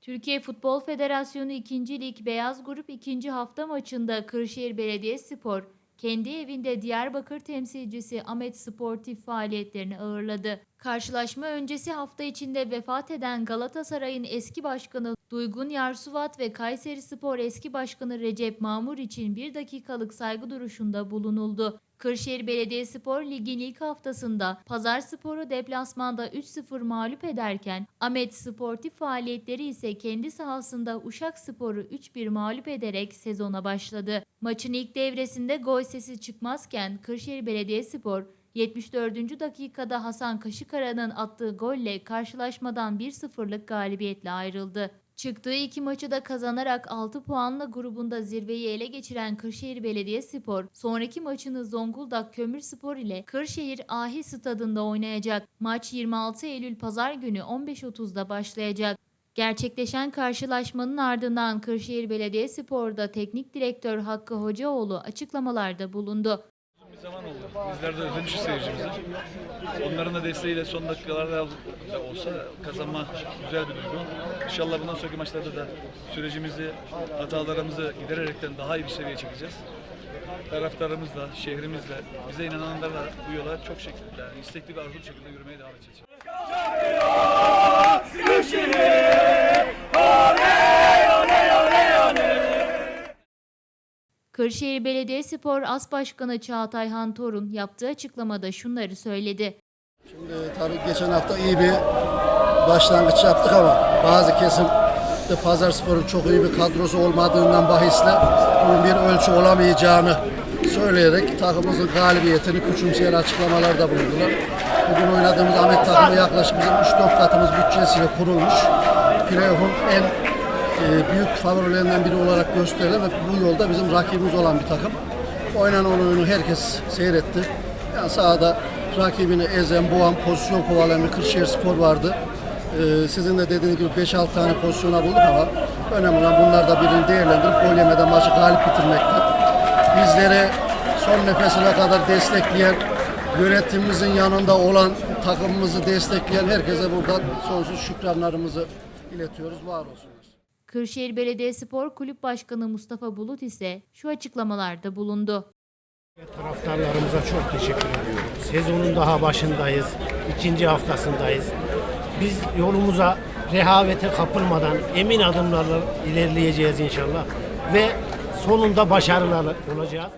Türkiye Futbol Federasyonu 2. Lig Beyaz Grup 2. hafta maçında Kırşehir Belediyespor kendi evinde Diyarbakır temsilcisi Ahmet Sportif faaliyetlerini ağırladı. Karşılaşma öncesi hafta içinde vefat eden Galatasaray'ın eski başkanı Duygun Yarsuvat ve Kayseri Spor eski başkanı Recep Mamur için bir dakikalık saygı duruşunda bulunuldu. Kırşehir Belediyespor Lig'in ilk haftasında Pazar Spor'u deplasmanda 3-0 mağlup ederken Ahmet Sportif faaliyetleri ise kendi sahasında Uşak Spor'u 3-1 mağlup ederek sezona başladı. Maçın ilk devresinde gol sesi çıkmazken Kırşehir Belediyespor 74. dakikada Hasan Kaşıkara'nın attığı golle karşılaşmadan 1-0'lık galibiyetle ayrıldı. Çıktığı iki maçı da kazanarak 6 puanla grubunda zirveyi ele geçiren Kırşehir Belediyespor, sonraki maçını Zonguldak Kömürspor ile Kırşehir Ahi Stadında oynayacak. Maç 26 Eylül Pazar günü 15.30'da başlayacak. Gerçekleşen karşılaşmanın ardından Kırşehir Belediyespor'da teknik direktör Hakkı Hocaoğlu açıklamalarda bulundu. Zaman oldu. Bizler de özlemişiz seyircimizi. Onların da desteğiyle son dakikalarda da olsa kazanma güzel bir duygu. İnşallah bundan sonraki maçlarda da sürecimizi, hatalarımızı gidererekten daha iyi bir seviyeye çekeceğiz. Taraftarımızla, şehrimizle, bize inananlarla bu yola çok şekilde, istekli ve arzulu şekilde yürümeye devam edeceğiz. Kırşehir Belediyespor As Başkanı Çağatay Han Torun yaptığı açıklamada şunları söyledi. Şimdi tabii geçen hafta iyi bir başlangıç yaptık ama bazı kesim de Pazar Spor'un çok iyi bir kadrosu olmadığından bahisle bunun bir ölçü olamayacağını söyleyerek takımımızın galibiyetini küçümseyen açıklamalarda bulundular. Bugün oynadığımız Ahmet takımı yaklaşık bizim 3-4 katımız bütçesiyle kurulmuş. Playoff'un en büyük favorilerinden biri olarak gösterilen ve bu yolda bizim rakibimiz olan bir takım. Oynanan oyunu herkes seyretti. Yani sahada rakibini ezen, boğan, pozisyon kovalayan bir Kırşehir Spor vardı. Ee, sizin de dediğiniz gibi 5-6 tane pozisyona bulduk ama önemli olan bunlarda birini değerlendirip gol yemeden maçı galip bitirmekti. Bizleri son nefesine kadar destekleyen, yönetimimizin yanında olan, takımımızı destekleyen herkese buradan sonsuz şükranlarımızı iletiyoruz. Var olsunlar. Kırşehir Belediyespor Kulüp Başkanı Mustafa Bulut ise şu açıklamalarda bulundu. Taraftarlarımıza çok teşekkür ediyorum. Sezonun daha başındayız. ikinci haftasındayız. Biz yolumuza rehavete kapılmadan emin adımlarla ilerleyeceğiz inşallah. Ve sonunda başarılı olacağız.